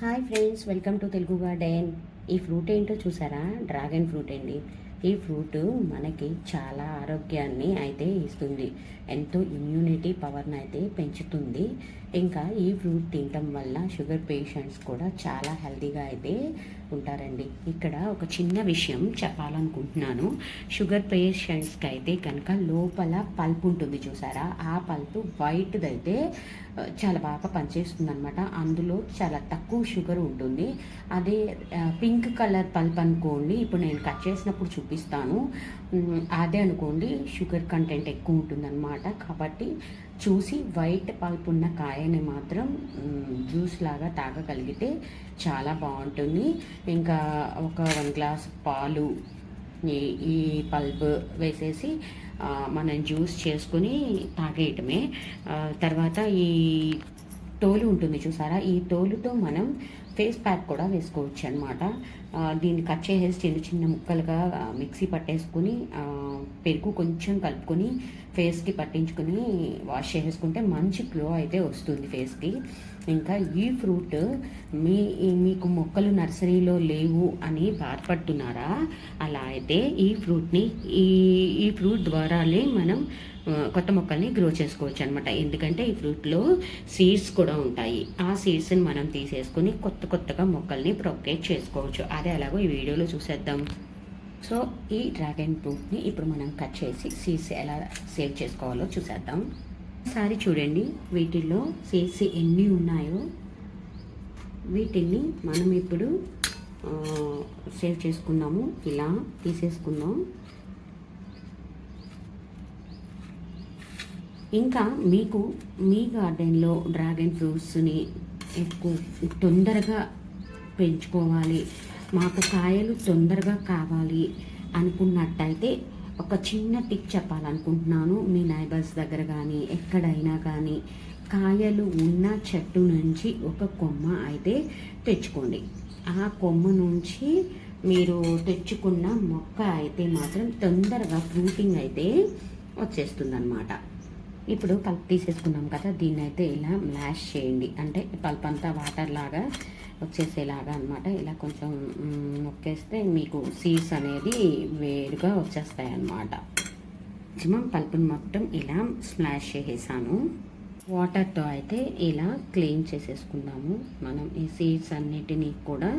Hi friends welcome to Telugu garden. ఈ fruit ఏంటో చూసారా? డ్రాగన్ ఫ్రూట్ అండి. ఈ ఫ్రూట్ మనకి చాలా ఆరోగ్యాన్ని అయితే ఇస్తుంది. ఎంతో ఇమ్యూనిటీ పవర్ని అయితే పెంచుతుంది. ఇంకా ఈ ఫ్రూట్ తినటం వల్ల షుగర్ పేషెంట్స్ కూడా చాలా హెల్తీగా అయితే ఉంటారండి. ఇక్కడ ఒక చిన్న విషయం చెప్పాలనుకుంటున్నాను. షుగర్ పేషెంట్స్కి అయితే కనుక లోపల పల్ప్ ఉంటుంది చూసారా? ఆ పల్ప్ వైట్ది అయితే చాలా బాగా పనిచేస్తుంది అనమాట అందులో చాలా తక్కువ షుగర్ ఉంటుంది. అదే పింక్ కలర్ పల్ప్ అనుకోండి ఇప్పుడు నేను కట్ చేసినప్పుడు చూపిస్తాను. అదే అనుకోండి షుగర్ కంటెంట్ ఎక్కువ ఉంటుందన్నమాట. కాబట్టి చూసి వైట్ పల్ప్ ఉన్న కాయని మాత్రం జ్యూస్ లాగా తాగగలిగితే చాలా బాగుంటుంది. ఇంకా ఒక వన్ గ్లాస్ పాలు ఈ ఈ పల్ప్ వేసేసి మనం జ్యూస్ చేసుకుని తాగేయటమే. తర్వాత ఈ తోలు ఉంటుంది చూసారా? ఈ తోలుతో మనం ఫేస్ ప్యాక్ కూడా వేసుకోవచ్చు అనమాట దీన్ని కట్ చేసేసి చిన్న చిన్న ముక్కలుగా మిక్సీ పట్టేసుకుని పెరుగు కొంచెం కలుపుకొని ఫేస్కి పట్టించుకుని వాష్ చేసేసుకుంటే మంచి గ్లో అయితే వస్తుంది ఫేస్కి ఇంకా ఈ ఫ్రూట్ మీ మీకు మొక్కలు నర్సరీలో లేవు అని బాధపడుతున్నారా? అలా అయితే ఈ ఫ్రూట్ని ఈ ఈ ఫ్రూట్ ద్వారానే మనం కొత్త మొక్కల్ని గ్రో చేసుకోవచ్చు అనమాట ఎందుకంటే ఈ ఫ్రూట్లో సీడ్స్ కూడా ఉంటాయి. ఆ సీడ్స్ని మనం తీసేసుకుని కొత్త కొత్తగా మొక్కల్ని ప్రొక్రేట్ చేసుకోవచ్చు. అదే అలాగో ఈ వీడియోలో చూసేద్దాం. సో ఈ డ్రాగన్ ఫ్రూట్ని ఇప్పుడు మనం కట్ చేసి సీడ్స్ ఎలా సేవ్ చేసుకోవాలో చూసేద్దాం. ఒకసారి చూడండి వీటిల్లో సీడ్స్ ఎన్ని ఉన్నాయో. వీటిని మనం ఇప్పుడు సేవ్ చేసుకుందాము. ఇలా తీసేసుకుందాం. ఇంకా మీకు మీ గార్డెన్లో డ్రాగన్ ఫ్రూట్స్ని తొందరగా పెంచుకోవాలి. మాకు కాయలు తొందరగా కావాలి అనుకున్నట్టయితే ఒక చిన్న టిప్ చెప్పాలనుకుంటున్నాను. మీ నైబర్స్ దగ్గర కానీ ఎక్కడైనా కానీ కాయలు ఉన్న చెట్టు నుంచి ఒక కొమ్మ అయితే తెచ్చుకోండి. ఆ కొమ్మ నుంచి మీరు తెచ్చుకున్న మొక్క అయితే మాత్రం తొందరగా ఫ్రూటింగ్ అయితే వచ్చేస్తుంది ఇప్పుడు పల్ప్ తీసేసుకున్నాం కదా దీన్ని అయితే ఇలా మ్లాష్ చేయండి. అంటే పల్ప్ అంతా వాటర్ లాగా వచ్చేసేలాగా అనమాట ఇలా కొంచెం నొక్కేస్తే మీకు సీడ్స్ అనేది వేరుగా వచ్చేస్తాయి అన్నమాట మ్యాక్సిమం పల్పుని మొత్తం ఇలా స్మాష్ చేసేసాను. వాటర్తో అయితే ఇలా క్లీన్ చేసేసుకుందాము. మనం ఈ సీడ్స్ అన్నిటినీ కూడా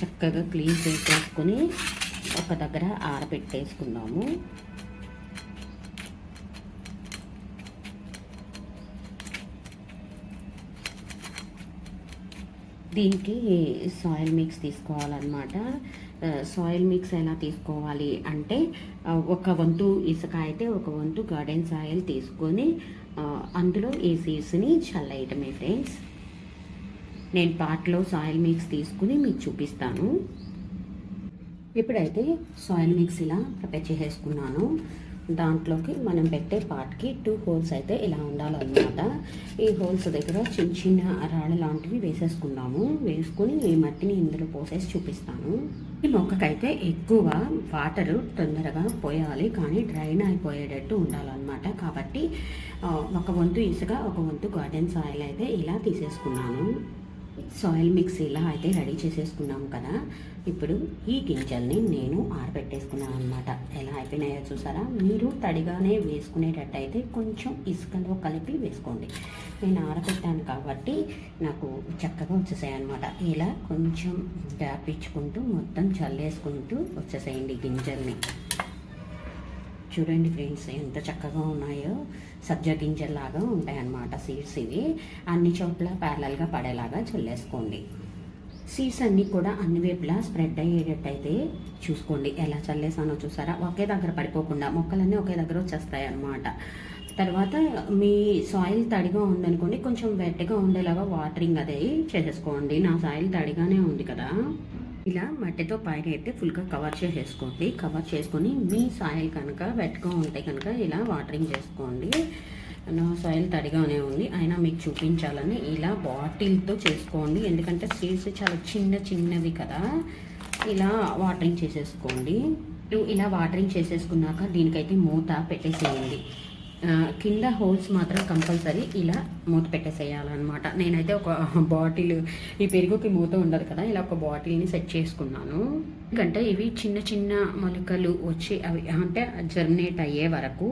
చక్కగా క్లీన్ చేసేసుకుని ఒక దగ్గర ఆరబెట్టేసుకుందాము. దీనికి సాయిల్ మిక్స్ తీసుకోవాలన్నమాట. సాయిల్ మిక్స్ ఎలా తీసుకోవాలి అంటే ఒక వంతు ఇసుక అయితే ఒక వంతు గార్డెన్ సాయిల్ తీసుకొని అందులో ఈ సీడ్స్ని చల్లేయటమే ఫ్రెండ్స్ నేను పాట్లో సాయిల్ మిక్స్ తీసుకుని మీకు చూపిస్తాను. ఇప్పుడైతే సాయిల్ మిక్స్ ఇలా ప్రిపేర్ చేసేసుకున్నాను. దాంట్లోకి మనం పెట్టే పార్ట్కి టూ హోల్స్ అయితే ఇలా ఉండాలన్నమాట. ఈ హోల్స్ దగ్గర చిన్న చిన్న రాళ్ళ లాంటివి వేసేసుకున్నాము వేసుకుని ఈ మట్టిని ఇందులో పోసేసి చూపిస్తాను. ఈ మొక్కకైతే ఎక్కువ వాటర్ తొందరగా పోయాలి కానీ డ్రైన్ అయిపోయేటట్టు ఉండాలన్నమాట. కాబట్టి ఒక వంతు ఇసుక ఒక వంతు గార్డెన్ సాయిల్ అయితే ఇలా తీసేసుకున్నాను. సాయిల్ మిక్స్ ఇలా అయితే రెడీ చేసేసుకున్నాం కదా. ఇప్పుడు ఈ గింజల్ని నేను ఆరబెట్టేసుకున్నాను అనమాట ఎలా అయిపోయినాయో చూసారా? మీరు తడిగానే వేసుకునేటట్టయితే కొంచెం ఇసుకలో కలిపి వేసుకోండి. నేను ఆరబెట్టాను కాబట్టి నాకు చక్కగా వచ్చేసాయి అనమాట ఇలా కొంచెం గ్యాప్ మొత్తం చల్లేసుకుంటూ వచ్చేసేయండి గింజల్ని. చూడండి ఫ్రెండ్స్ ఎంత చక్కగా ఉన్నాయో. సబ్జ గింజల్లాగా ఉంటాయన్నమాట సీడ్స్ ఇవి. అన్ని చోట్ల ప్యారలల్గా పడేలాగా చల్లేసుకోండి. సీడ్స్ అన్నీ కూడా అన్ని వైపులా స్ప్రెడ్ అయ్యేటట్టయితే చూసుకోండి. ఎలా చల్లేసానో చూసారా? ఒకే దగ్గర పడిపోకుండా మొక్కలన్నీ ఒకే దగ్గర వచ్చేస్తాయి అన్నమాట తర్వాత మీ సాయిల్ తడిగా ఉందనుకోండి కొంచెం వెట్గా ఉండేలాగా వాటరింగ్ అదే చేసేసుకోండి. నా సాయిల్ తడిగానే ఉంది కదా. ఇలా మట్టితో పైన అయితే ఫుల్గా కవర్ చేసేసుకోండి. కవర్ చేసుకొని మీ సాయిల్ కనుక వెట్గా ఉంటే కనుక ఇలా వాటరింగ్ చేసుకోండి. నా సాయిల్ తడిగానే ఉంది. అయినా మీకు చూపించాలని ఇలా బాటిల్తో చేసుకోండి. ఎందుకంటే సీడ్స్ చాలా చిన్న చిన్నవి కదా. ఇలా వాటరింగ్ చేసేసుకోండి. ఇలా వాటరింగ్ చేసేసుకున్నాక దీనికైతే మూత పెట్టేసేయండి. కింద హోల్స్ మాత్రం కంపల్సరీ ఇలా మూత పెట్టేసేయాలన్నమాట. నేనైతే ఒక బాటిల్ ఈ పెరుగుకి మూత ఉండదు కదా ఇలా ఒక బాటిల్ని సెట్ చేసుకున్నాను. ఎందుకంటే ఇవి చిన్న చిన్న మొలకలు వచ్చి అవి అంటే జర్మినేట్ అయ్యే వరకు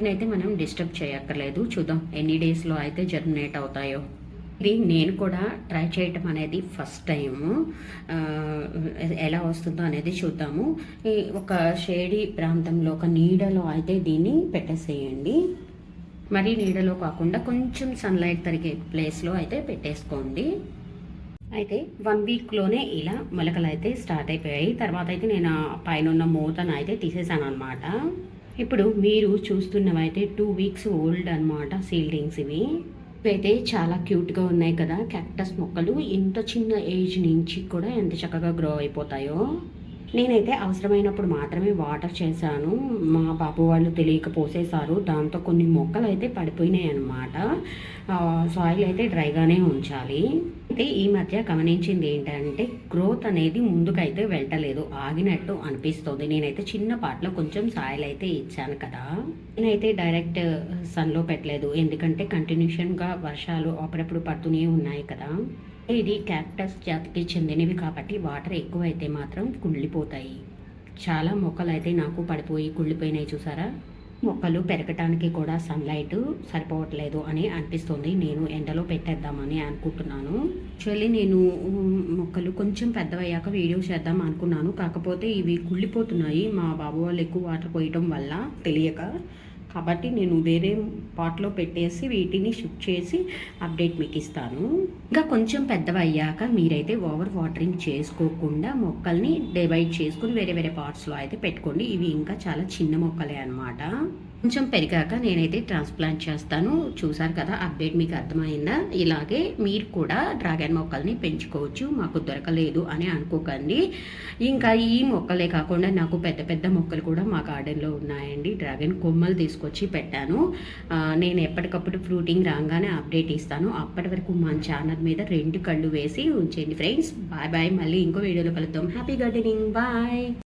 నేనైతే మనం డిస్టర్బ్ చేయక్కర్లేదు. చూద్దాం ఎన్ని డేస్లో అయితే జర్మినేట్ అవుతాయో. ఇది నేను కూడా ట్రై చేయటం అనేది ఫస్ట్ టైము. ఎలా వస్తుందో అనేది చూద్దాము. ఈ ఒక షేడీ ప్రాంతంలో ఒక నీడలో అయితే దీన్ని పెట్టేసేయండి. మరి నీడలో కాకుండా కొంచెం సన్లైట్ తరిగే ప్లేస్లో అయితే పెట్టేసుకోండి. అయితే వన్ వీక్లోనే ఇలా మొలకలు అయితే స్టార్ట్ అయిపోయాయి. తర్వాత అయితే నేను పైన ఉన్న మూతను అయితే తీసేసాను అనమాట ఇప్పుడు మీరు చూస్తున్నవైతే టూ వీక్స్ ఓల్డ్ అనమాట సీల్డింగ్స్ ఇవి. అయితే చాలా క్యూట్గా ఉన్నాయి కదా క్యాక్టస్ మొక్కలు. ఇంత చిన్న ఏజ్ నుంచి కూడా ఎంత చక్కగా గ్రో అయిపోతాయో. నేనైతే అవసరమైనప్పుడు మాత్రమే వాటర్ చేశాను. మా బాబు వాళ్ళు తెలియక పోసేశారు. దాంతో కొన్ని మొక్కలు అయితే పడిపోయినాయి అనమాట సాయిల్ అయితే డ్రైగానే ఉంచాలి. అయితే ఈ మధ్య గమనించింది ఏంటంటే గ్రోత్ అనేది ముందుకైతే వెళ్ళలేదు. ఆగినట్టు అనిపిస్తుంది. నేనైతే చిన్న పాటలో కొంచెం సాయిల్ అయితే ఇచ్చాను కదా. నేనైతే డైరెక్ట్ సన్లో పెట్టలేదు. ఎందుకంటే కంటిన్యూషన్గా వర్షాలు అప్పుడప్పుడు పడుతూనే ఉన్నాయి కదా. ఇది క్యాక్టస్ జాతికి చెందినవి కాబట్టి వాటర్ ఎక్కువైతే మాత్రం కుళ్ళిపోతాయి. చాలా మొక్కలు అయితే నాకు పడిపోయి కుళ్ళిపోయినాయి చూసారా? మొక్కలు పెరగటానికి కూడా సన్లైట్ సరిపోవట్లేదు అని అనిపిస్తుంది. నేను ఎండలో పెట్టేద్దామని అనుకుంటున్నాను. యాక్చువల్లీ నేను మొక్కలు కొంచెం పెద్దవయ్యాక వీడియో చేద్దాం అనుకున్నాను. కాకపోతే ఇవి కుళ్ళిపోతున్నాయి. మా బాబు వాళ్ళు ఎక్కువ వాటర్ పోయటం వల్ల తెలియక కాబట్టి నేను వేరే పాట్లో పెట్టేసి వీటిని షిఫ్ట్ చేసి అప్డేట్ మీకు ఇస్తాను. ఇంకా కొంచెం పెద్దవయ్యాక మీరైతే ఓవర్ వాటరింగ్ చేసుకోకుండా మొక్కల్ని డివైడ్ చేసుకుని వేరే వేరే పార్ట్స్లో అయితే పెట్టుకోండి. ఇవి ఇంకా చాలా చిన్న మొక్కలే అన్నమాట. కొంచెం పెరిగాక నేనైతే ట్రాన్స్ప్లాంట్ చేస్తాను. చూసారు కదా అప్డేట్ మీకు అర్థమైందా? ఇలాగే మీరు కూడా డ్రాగన్ మొక్కల్ని పెంచుకోవచ్చు. మాకు దొరకలేదు అని అనుకోకండి. ఇంకా ఈ మొక్కలే కాకుండా నాకు పెద్ద పెద్ద మొక్కలు కూడా మా గార్డెన్లో ఉన్నాయండి. డ్రాగన్ కొమ్మలు తీసుకొచ్చి పెట్టాను. నేను ఎప్పటికప్పుడు ఫ్రూటింగ్ రాగానే అప్డేట్ ఇస్తాను. అప్పటి వరకు మా ఛానల్ మీద రెండు కళ్ళు వేసి ఉంచండి ఫ్రెండ్స్. Bye bye. మళ్ళీ ఇంకో వీడియోలో కలుద్దాం. Happy gardening. బాయ్.